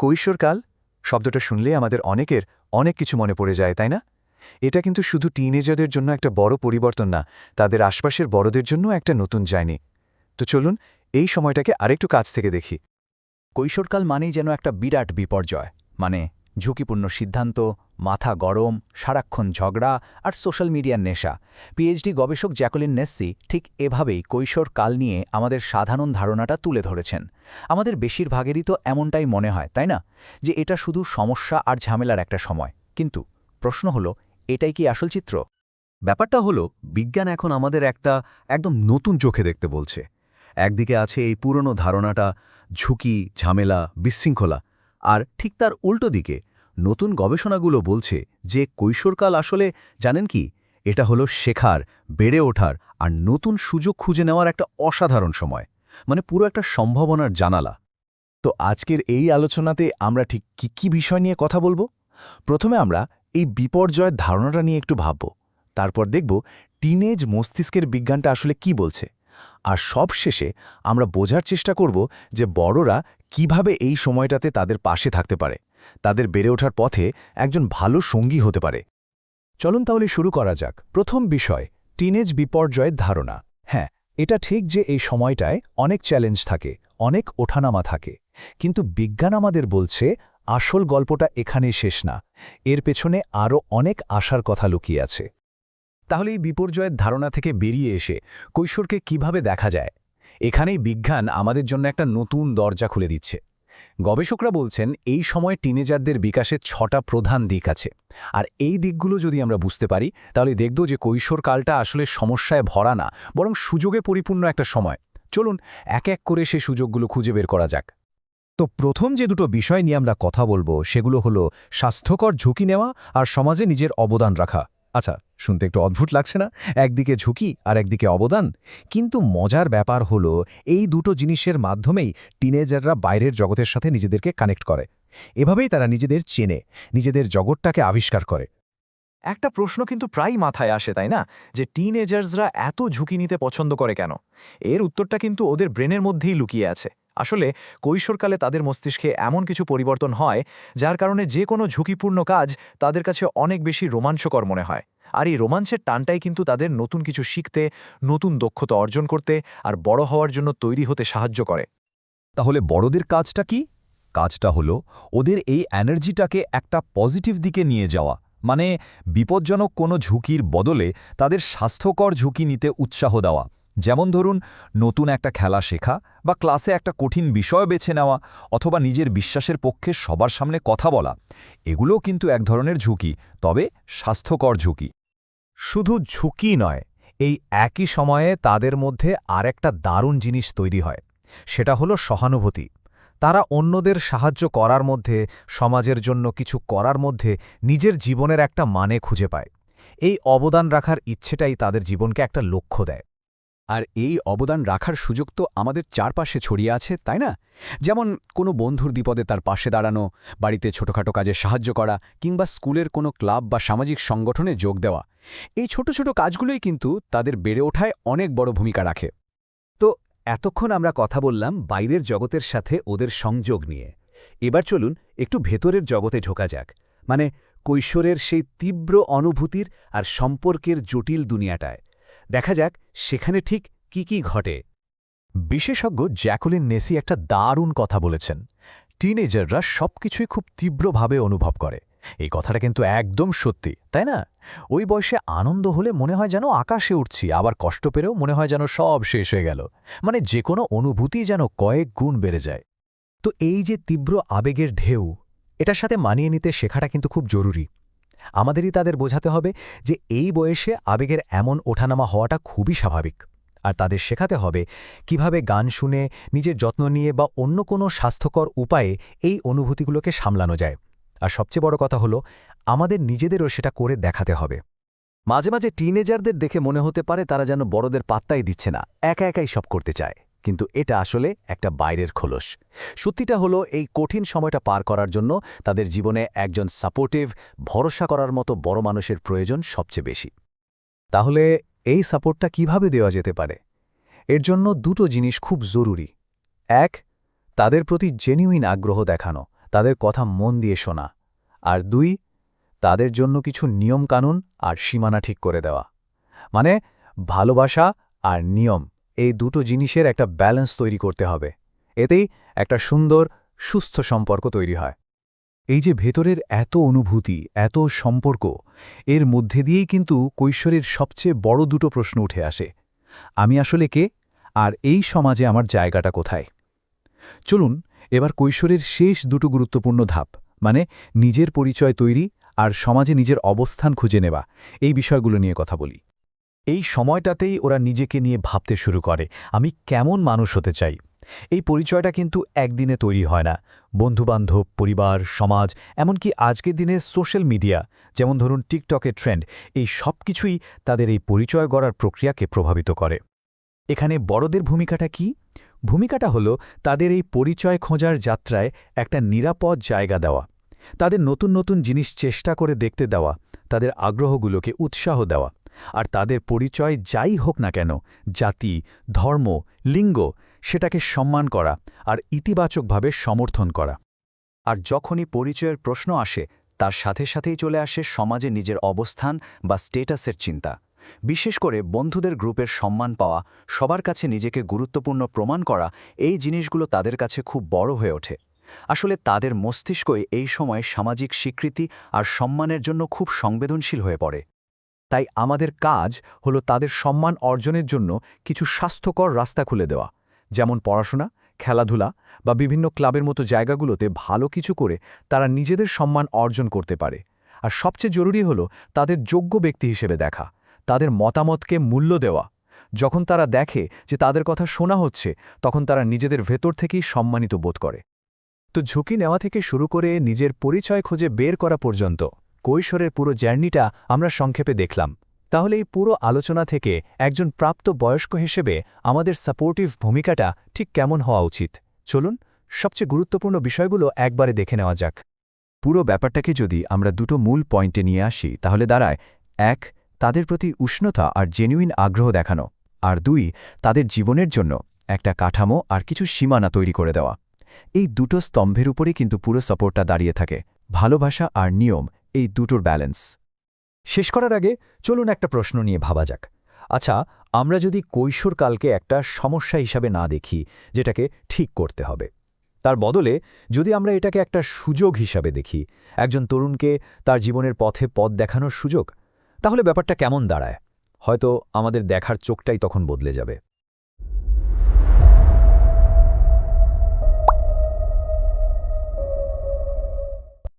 কৈশোরকাল শব্দটা শুনলে আমাদের অনেকের অনেক কিছু মনে পড়ে যায়, তাই না? এটা কিন্তু শুধু টিনেজারদের জন্য একটা বড় পরিবর্তন না, তাদের আশপাশের বড়দের জন্য একটা নতুন যায়নি তো চলুন এই সময়টাকে আরেকটু কাছ থেকে দেখি। কৈশোরকাল মানেই যেন একটা বিরাট বিপর্যয় মানে ঝুঁকিপূর্ণ সিদ্ধান্ত, মাথা গরম, সারাক্ষণ ঝগড়া আর সোশ্যাল মিডিয়ার নেশা। পিএইচডি গবেষক জ্যাকলিন নেসসি ঠিক এভাবেই কৈশোর কাল নিয়ে আমাদের সাধারণ ধারণাটা তুলে ধরেছেন। আমাদের বেশিরভাগেরই তো এমনটাই মনে হয়, তাই না? যে এটা শুধু সমস্যা আর ঝামেলার একটা সময়। কিন্তু প্রশ্ন হলো, এটাই কি আসল চিত্র? ব্যাপারটা হলো, বিজ্ঞান এখন আমাদের একটা একদম নতুন চোখে দেখতে বলছে। একদিকে আছে এই পুরনো ধারণাটা, ঝুঁকি, ঝামেলা, বিশৃঙ্খলা। আর ঠিক তার উল্টো দিকে, নতুন গবেষণাগুলো বলছে যে কৈশোরকাল আসলে, জানেন কি, এটা হলো শেখার, বেড়ে ওঠার আর নতুন সুযোগ খুঁজে নেওয়ার একটা অসাধারণ সময় মানে পুরো একটা সম্ভাবনার জানালা। তো আজকের এই আলোচনাতে আমরা ঠিক কী কী বিষয় নিয়ে কথা বলব? প্রথমে আমরা এই বিপর্যয়ের ধারণাটা নিয়ে একটু ভাবব, তারপর দেখব টিনেজ মস্তিষ্কের বিজ্ঞানটা আসলে কি বলছে। আর সব শেষে আমরা বোঝার চেষ্টা করব যে বড়রা কীভাবে এই সময়টাতে তাদের পাশে থাকতে পারে। তাদের বেড়ে ওঠার পথে একজন ভালো সঙ্গী হতে পারে। চলুন তাহলে শুরু করা যাক। প্রথম বিষয় টিনেজ বিপর্যয়ের ধারণা। হ্যাঁ এটা ঠিক যে এই সময়টায় অনেক চ্যালেঞ্জ থাকে, অনেক ওঠানামা থাকে। কিন্তু বিজ্ঞান আমাদের বলছে, আসল গল্পটা এখানেই শেষ না। এর পেছনে আরও অনেক আশার কথা লুকিয়ে আছে। তাহলে এই বিপর্যয়ের ধারণা থেকে বেরিয়ে এসে কৈশোরকে কীভাবে দেখা যায়? এখানেই বিজ্ঞান আমাদের জন্য একটা নতুন দরজা খুলে দিচ্ছে। গবেষকরা বলছেন, এই সময় টিনেজারদের বিকাশের ছটা প্রধান দিক আছে। আর এই দিকগুলো যদি আমরা বুঝতে পারি, তাহলে দেখব যে কৈশোরকালটা আসলে সমস্যায় ভরা না, বরং সুযোগে পরিপূর্ণ একটা সময়। চলুন, এক এক করে সে সুযোগগুলো খুঁজে বের করা যাক। তো প্রথম যে দুটো বিষয় নিয়ে আমরা কথা বলব, সেগুলো হলো স্বাস্থ্যকর ঝুঁকি নেওয়া আর সমাজে নিজের অবদান রাখা। আচ্ছা শুনতে একটু অদ্ভুত লাগছে না? একদিকে ঝুঁকি আর একদিকে অবদান। কিন্তু মজার ব্যাপার হলো, এই দুটো জিনিসের মাধ্যমেই টিনেজাররা বাইরের জগতের সাথে নিজেদেরকে কানেক্ট করে। এভাবেই তারা নিজেদের চেনে, নিজেদের জগৎটাকে আবিষ্কার করে। একটা প্রশ্ন কিন্তু প্রায়ই মাথায় আসে, তাই না? যে টিনেজার্সরা এত ঝুঁকি নিতে পছন্দ করে কেন? এর উত্তরটা কিন্তু ওদের ব্রেনের মধ্যেই লুকিয়ে আছে। আসলে কৈশোরকালে তাদের মস্তিষ্কে এমন কিছু পরিবর্তন হয়, যার কারণে যে কোনো ঝুঁকিপূর্ণ কাজ তাদের কাছে অনেক বেশি রোমাঞ্চকর মনে হয়। আর এই রোমাঞ্চের টানটাই কিন্তু তাদের নতুন কিছু শিখতে, নতুন দক্ষতা অর্জন করতে আর বড় হওয়ার জন্য তৈরি হতে সাহায্য করে। তাহলে বড়দের কাজটা কি? কাজটা হলো ওদের এই এনার্জিটাকে একটা পজিটিভ দিকে নিয়ে যাওয়া। মানে বিপজ্জনক কোনো ঝুঁকির বদলে তাদের স্বাস্থ্যকর ঝুঁকি নিতে উৎসাহ দেওয়া। যেমন ধরুন, নতুন একটা খেলা শেখা বা ক্লাসে একটা কঠিন বিষয় বেছে নেওয়া অথবা নিজের বিশ্বাসের পক্ষে সবার সামনে কথা বলা, এগুলোও কিন্তু এক ধরনের ঝুঁকি, তবে স্বাস্থ্যকর ঝুঁকি। শুধু ঝুঁকি নয়, এই একই সময়ে তাদের মধ্যে আর একটা দারুণ জিনিস তৈরি হয়, সেটা হলো সহানুভূতি। তারা অন্যদের সাহায্য করার মধ্যে, সমাজের জন্য কিছু করার মধ্যে নিজের জীবনের একটা মানে খুঁজে পায়। এই অবদান রাখার ইচ্ছেটাই তাদের জীবনকে একটা লক্ষ্য দেয়। আর এই অবদান রাখার সুযোগ তো আমাদের চারপাশে ছড়িয়ে আছে, তাই না? যেমন কোনো বন্ধুর বিপদে তার পাশে দাঁড়ানো, বাড়িতে ছোটখাটো কাজে সাহায্য করা কিংবা স্কুলের কোনো ক্লাব বা সামাজিক সংগঠনে যোগ দেওয়া। এই ছোট ছোট কাজগুলোই কিন্তু তাদের বেড়ে ওঠায় অনেক বড় ভূমিকা রাখে। তো এতক্ষণ আমরা কথা বললাম বাইরের জগতের সাথে ওদের সংযোগ নিয়ে। এবার চলুন একটু ভেতরের জগতে ঢোকা যাক। মানে কৈশোরের সেই তীব্র অনুভূতির আর সম্পর্কের জটিল দুনিয়াটায়। দেখা যাক সেখানে ঠিক কি কি ঘটে। বিশেষজ্ঞ জ্যাকুলিন নেসি একটা দারুণ কথা বলেছেন। টিনেজাররা সবকিছুই খুব তীব্রভাবে অনুভব করে। এই কথাটা কিন্তু একদম সত্যি, তাই না? ওই বয়সে আনন্দ হলে মনে হয় যেন আকাশে উঠছি, আবার কষ্ট পেলেও মনে হয় যেন সব শেষ হয়ে গেল। মানে যে কোনো অনুভূতি যেন কয়েক গুণ বেড়ে যায়। তো এই যে তীব্র আবেগের ঢেউ, এটার সাথে মানিয়ে নিতে শেখাটা কিন্তু খুব জরুরি। আমাদেরই তাদের বোঝাতে হবে যে এই বয়সে আবেগের এমন ওঠানামা হওয়াটা খুবই স্বাভাবিক। আর তাদের শেখাতে হবে কীভাবে গান শুনে, নিজের যত্ন নিয়ে বা অন্য কোনো স্বাস্থ্যকর উপায়ে এই অনুভূতিগুলোকে সামলানো যায়। আর সবচেয়ে বড় কথা হলো, আমাদের নিজেদেরও সেটা করে দেখাতে হবে। মাঝে মাঝে টিনেজারদের দেখে মনে হতে পারে তারা যেন বড়দের পাত্তাই দিচ্ছে না, একা একাই সব করতে চায়। কিন্তু এটা আসলে একটা বাইরের খোলস। সত্যিটা হলো, এই কঠিন সময়টা পার করার জন্য তাদের জীবনে একজন সাপোর্টিভ, ভরসা করার মতো বড় মানুষের প্রয়োজন সবচেয়ে বেশি। তাহলে এই সাপোর্টটা কীভাবে দেওয়া যেতে পারে? এর জন্য দুটো জিনিস খুব জরুরি। এক, তাদের প্রতি জেনুইন আগ্রহ দেখানো, তাদের কথা মন দিয়ে শোনা। আর দুই, তাদের জন্য কিছু নিয়মকানুন আর সীমানা ঠিক করে দেওয়া। মানে ভালোবাসা আর নিয়ম। এই দুটো জিনিসের একটা ব্যালেন্স তৈরি করতে হবে। এতেই একটা সুন্দর, সুস্থ সম্পর্ক তৈরি হয়। এই যে ভেতরের এত অনুভূতি, এত সম্পর্ক, এর মধ্যে দিয়েই কিন্তু কৈশোরের সবচেয়ে বড় দুটো প্রশ্ন উঠে আসে। আমি আসলে কে? আর এই সমাজে আমার জায়গাটা কোথায়? চলুন, এবার কৈশোরের শেষ দুটো গুরুত্বপূর্ণ ধাপ মানে নিজের পরিচয় তৈরি আর সমাজে নিজের অবস্থান খুঁজে নেওয়া, এই বিষয়গুলো নিয়ে কথা বলি। এই সময়টাতেই ওরা নিজেকে নিয়ে ভাবতে শুরু করে, আমি কেমন মানুষ হতে চাই? এই পরিচয়টা কিন্তু একদিনে তৈরি হয় না। বন্ধুবান্ধব, পরিবার, সমাজ, এমনকি আজকের দিনে সোশ্যাল মিডিয়া, যেমন ধরুন টিকটকের ট্রেন্ড, এই সব কিছুই তাদের এই পরিচয় গড়ার প্রক্রিয়াকে প্রভাবিত করে। এখানে বড়দের ভূমিকাটা কি? ভূমিকাটা হলো তাদের এই পরিচয় খোঁজার যাত্রায় একটা নিরাপদ জায়গা দেওয়া, তাদের নতুন নতুন জিনিস চেষ্টা করে দেখতে দেওয়া, তাদের আগ্রহগুলোকে উৎসাহ দেওয়া। আর তাদের পরিচয় যাই হোক না কেন, জাতি, ধর্ম, লিঙ্গ, সেটাকে সম্মান করা আর ইতিবাচকভাবে সমর্থন করা। আর যখনই পরিচয়ের প্রশ্ন আসে, তার সাথে সাথেই চলে আসে সমাজে নিজের অবস্থান বা স্টেটাসের চিন্তা। বিশেষ করে বন্ধুদের গ্রুপের সম্মান পাওয়া, সবার কাছে নিজেকে গুরুত্বপূর্ণ প্রমাণ করা, এই জিনিসগুলো তাদের কাছে খুব বড় হয়ে ওঠে। আসলে তাদের মস্তিষ্কই এই সময় সামাজিক স্বীকৃতি আর সম্মানের জন্য খুব সংবেদনশীল হয়ে পড়ে। তাই আমাদের কাজ হলো তাদের সম্মান অর্জনের জন্য কিছু স্বাস্থ্যকর রাস্তা খুলে দেওয়া। যেমন পড়াশোনা, খেলাধুলা বা বিভিন্ন ক্লাবের মতো জায়গাগুলোতে ভালো কিছু করে তারা নিজেদের সম্মান অর্জন করতে পারে। আর সবচেয়ে জরুরি হল তাদের যোগ্য ব্যক্তি হিসেবে দেখা, তাদের মতামতকে মূল্য দেওয়া। যখন তারা দেখে যে তাদের কথা শোনা হচ্ছে, তখন তারা নিজেদের ভেতর থেকেই সম্মানিত বোধ করে। তো ঝুঁকি নেওয়া থেকে শুরু করে নিজের পরিচয় খুঁজে বের করা পর্যন্ত কৈশোরের পুরো জার্নিটা আমরা সংক্ষেপে দেখলাম। তাহলে এই পুরো আলোচনা থেকে একজন প্রাপ্ত বয়স্ক হিসেবে আমাদের সাপোর্টিভ ভূমিকাটা ঠিক কেমন হওয়া উচিত? চলুন, সবচেয়ে গুরুত্বপূর্ণ বিষয়গুলো একবারে দেখে নেওয়া যাক। পুরো ব্যাপারটাকে যদি আমরা দুটো মূল পয়েন্টে নিয়ে আসি, তাহলে দাঁড়ায়। এক, তাদের প্রতি উষ্ণতা আর জেনুইন আগ্রহ দেখানো। আর দুই, তাদের জীবনের জন্য একটা কাঠামো আর কিছু সীমানা তৈরি করে দেওয়া। এই দুটো স্তম্ভের উপরে কিন্তু পুরো সাপোর্টটা দাঁড়িয়ে থাকে। ভালোবাসা আর নিয়ম এই দুটোর ব্যালেন্স শেষ করার আগে চলুন একটা প্রশ্ন নিয়ে ভাবা যাক। আচ্ছা আমরা যদি কৈশোরকালকে একটা সমস্যা হিসাবে না দেখি, যেটাকে ঠিক করতে হবে। তার বদলে যদি আমরা এটাকে একটা সুযোগ হিসাবে দেখি, একজন তরুণকে তার জীবনের পথে পথ দেখানোর সুযোগ, তাহলে ব্যাপারটা কেমন দাঁড়ায়? হয়তো আমাদের দেখার চোখটাই তখন বদলে যাবে।